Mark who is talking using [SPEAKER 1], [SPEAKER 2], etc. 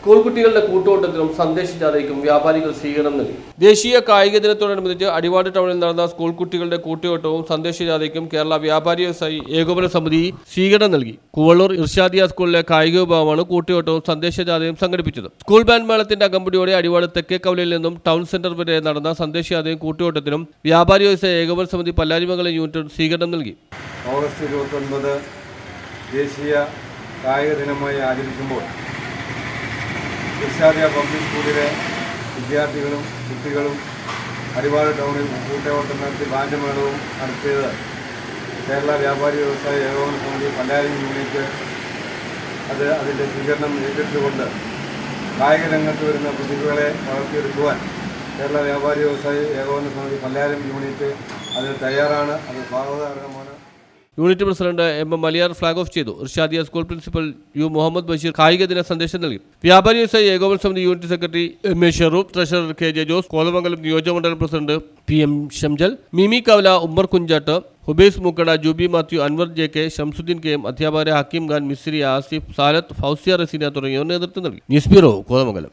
[SPEAKER 1] School കുട്ടികളുടെ കൂട്ടുകൂട്ടത്തിനും സന്ദേശജാഥയ്ക്കും വ്യാപാരികൾ സ്വീകരണം നൽകി. ദേശീയ കായിക ദിനത്തോടനുബന്ധിച്ച് അടിവാട് ടൗണിൽ നടന്ന സ്കൂൾ കുട്ടികളുടെ കൂട്ടുകെട്ടവും സന്ദേശിച്ചാതയ്ക്കും കേരള വ്യാപാരി വ്യവസായി ഏകോപന സമിതി സ്വീകരണം നൽകി. കൂവള്ളൂർ ഇർഷാദിയ സ്കൂളിലെ കായിക വിഭാഗമാണ് കൂട്ടുകെട്ടവും സന്ദേശജാഥയും സംഘടിപ്പിച്ചത്. സ്കൂൾ ബാൻഡ് മേളത്തിന്റെ അകമ്പടിയോടെ അടിവാട് തെക്കേക്കവലയിൽ നിന്നും ടൗൺ സെന്റർ വരെ നടന്ന സന്ദേശജാഥയും കൂട്ടുകെട്ടത്തിനും വ്യാപാരി വ്യവസായ ഏകോപന സമിതി പല്ലാരിമംഗലം യൂണിറ്റ് സ്വീകരണം നൽകി.
[SPEAKER 2] ഓഗസ്റ്റ് ഇരുപത്തൊൻപത് ദേശീയ കായിക ദിനമായി ആചരിക്കുമ്പോൾ ഇർഷാദിയ പബ്ലിക് സ്കൂളിലെ വിദ്യാർത്ഥികളും കുട്ടികളും അരിവാട് ടൗണിൽ കൂട്ടയോട്ടം നടത്തി ബാൻഡ്മേളവും നടത്തിയത് കേരള വ്യാപാരി വ്യവസായ ഏകോപന സമിതി പല്ലാരി യൂണിറ്റ് അത് അതിന്റെ സ്വീകരണം ഏറ്റെടുത്തുകൊണ്ട് കായിക രംഗത്ത് വരുന്ന പ്രതിഭകളെ വളർത്തിയെടുക്കുവാൻ കേരള വ്യാപാരി വ്യവസായ ഏകോപന സമിതി പല്ലാരം യൂണിറ്റ് അതിന് തയ്യാറാണ്. അത് സ്വാഗതാർഹമാണ്.
[SPEAKER 1] Unit president M M Maliyar flag off ചെയ്തു. Irshadiya school principal U Muhammad Basheer കായിക ദിന സന്ദേശം നൽകി. വ്യാപാരി വ്യവസായ ഏകോപന സമിതി unit secretary M A Sheroof treasurer K J Jose Kothamangalam നിയോജകമണ്ഡലം president P M Shamjal Mimi Kavala Ummar Kunjattu Hubais Mukkada Juby Mathew Anwar J K Shamsuddeen K M അധ്യാപകരെ ഹക്കീം ഖാൻ മിസ്രി ആസിഫ് സാലത്ത് ഫൗസിയ റസീന തുടങ്ങിയവർ നേതൃത്വം നൽകി. News bureau Kothamangalam.